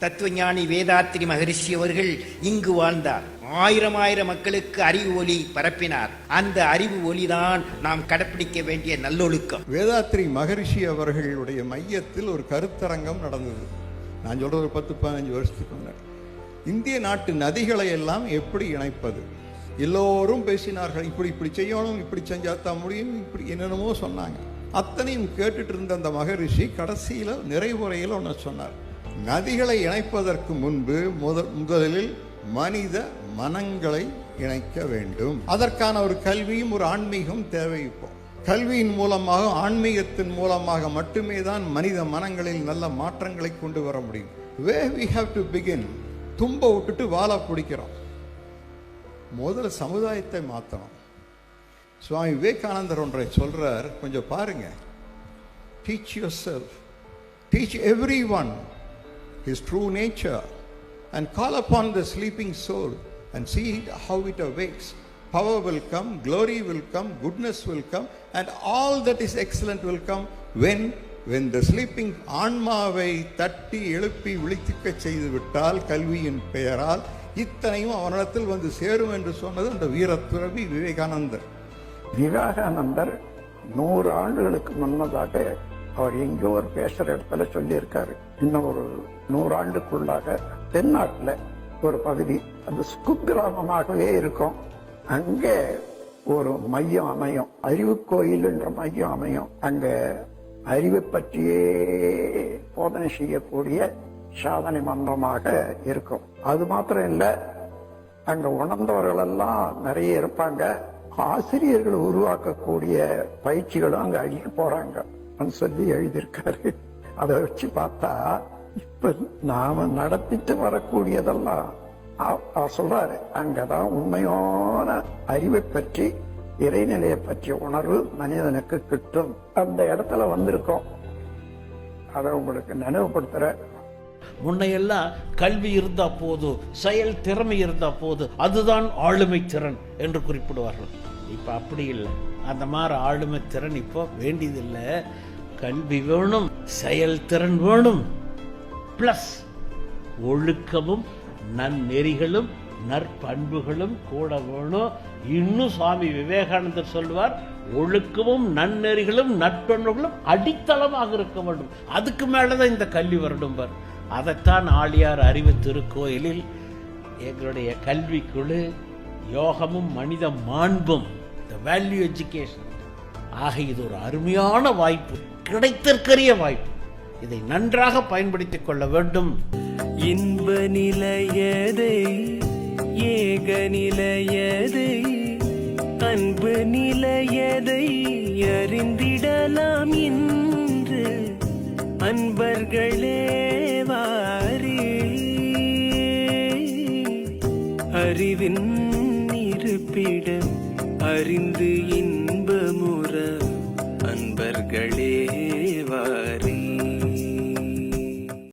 தத்துவஞானி வேதாத்திரி மகரிஷி அவர்கள் இங்கு வாழ்ந்தார். ஆயிரம் ஆயிரம் மக்களுக்கு அறிவு ஒளி பரப்பினார். அந்த அறிவு ஒளிதான் நாம் கடைப்பிடிக்க வேண்டிய நல்லொழுக்கம். வேதாத்திரி மகரிஷி அவர்களுடைய மையத்தில் ஒரு கருத்தரங்கம் நடந்தது. நான் சொல்றது ஒரு பத்து பதினஞ்சு வருஷத்துக்கு முன்னாடி. இந்திய நாட்டு நதிகளை எல்லாம் எப்படி இணைப்பது? எல்லோரும் பேசினார்கள் இப்படி இப்படி செய்யணும் இப்படி செஞ்சாதான் முடியும் இப்படி என்னென்னமோ சொன்னாங்க. அத்தனையும் கேட்டுட்டு இருந்த அந்த மகரிஷி கடைசியில் நிறைவுரையில் ஒன்று சொன்னார். நதிகளை இணைப்பதற்கு முன்பு முதல் முதலில் மனித மனங்களை இணைக்க வேண்டும். அதற்கான ஒரு கல்வியும் ஒரு ஆன்மீகம் தேவை இப்போ. கல்வியின் மூலமாக ஆன்மீகத்தின் மூலமாக மட்டுமே தான் மனித மனங்களில் நல்ல மாற்றங்களை கொண்டு வர முடியும். Way we have to begin தும்ப விட்டுட்டு வாழ பிடிக்கிறோம். முதல்ல சமுதாயத்தை மாற்றணும் சுவாமி விவேகானந்தர் ஒன்றை சொல்றார் கொஞ்சம் பாருங்க. Teach yourself teach everyone his true nature and call upon the sleeping soul and see how it awakes. Power will come, glory will come, goodness will come, and all that is excellent will come when when the sleeping ஆன்மாவை தட்டி எழுப்பி விழித்துக்க செய்து விட்டால் கல்வியின் பெயரால் இத்தனையும் அவனிடத்தில் வந்து சேரும் என்று சொன்னது அந்த வீரத்துறவி விவேகானந்தர் விவேகானந்தர் நூறு ஆண்டுகளுக்கு முன்னதாக அவர் எங்கோ ஒரு பேசுற இடத்துல சொல்லியிருக்காரு. இன்னும் ஒரு நூறாண்டுக்குள்ளாக தென்னாட்டில் ஒரு பகுதி அது குக்கிராமமாகவே இருக்கும். அங்கே ஒரு மையம் அமையும். அறிவு கோயில் என்ற மையம் அமையும். அங்க அறிவை பற்றியே போதனை செய்யக்கூடிய சாதனை மன்றமாக இருக்கும். அது மாத்திரம் இல்லை அங்க உணர்ந்தவர்கள் எல்லாம் நிறைய இருப்பாங்க. ஆசிரியர்கள் உருவாக்கக்கூடிய பயிற்சிகளும் அங்க அழிக்க போறாங்க. சொல்லி எழுதியிருக்காரு. அதை வச்சு பார்த்தா இப்ப நாம நடத்திட்டு வரக்கூடியதெல்லாம் அவர் சொல்றாரு அங்கதான் உண்மையான அறிவை பற்றி இறைநிலையை பற்றிய உணர்வு மனிதனுக்கு கிட்டும். அந்த இடத்துல வந்திருக்கோம். அதை உங்களுக்கு நினைவுபடுத்துற. முன்னையெல்லாம் கல்வி இருந்தா போதும் செயல் திறமை இருந்தா போதும் அதுதான் ஆளுமை திறன் என்று குறிப்பிடுவார்கள். இப்ப அப்படி இல்லை. அந்த மாதிரி ஆளுமை திறன் இப்போ வேண்டியதில்லை. கல்வி வேணும் செயல்திறன் வேணும். பிளஸ் ஒழுக்கமும் நன்னெறிகளும் நற்பண்புகளும் கூட வேணும். இன்னும் சுவாமி விவேகானந்தர் சொல்வார் ஒழுக்கமும் நன்னெறிகளும் நற்பண்புகளும் அடித்தளமாக இருக்க வேண்டும். அதுக்கு மேலதான் இந்த கல்வி வரணும் பார். அதைத்தான் ஆழியார் அறிவு திருக்கோயிலில் எங்களுடைய கல்விக்குழு யோகமும் மனித மாண்பும் த வேல்யூ எஜுகேஷன் ஆக இது ஒரு அருமையான வாய்ப்பு கிடைத்திருக்கிற வாய்ப்பு. இதை நன்றாக பயன்படுத்திக் கொள்ள வேண்டும். இன்ப நிலையதை ஏக நிலையதை அன்பு நிலையதை அறிந்திடலாம் இன்று அன்பர்களே வாரி. அறிவின் இருப்பிடம் அறிந்து இன்பமோ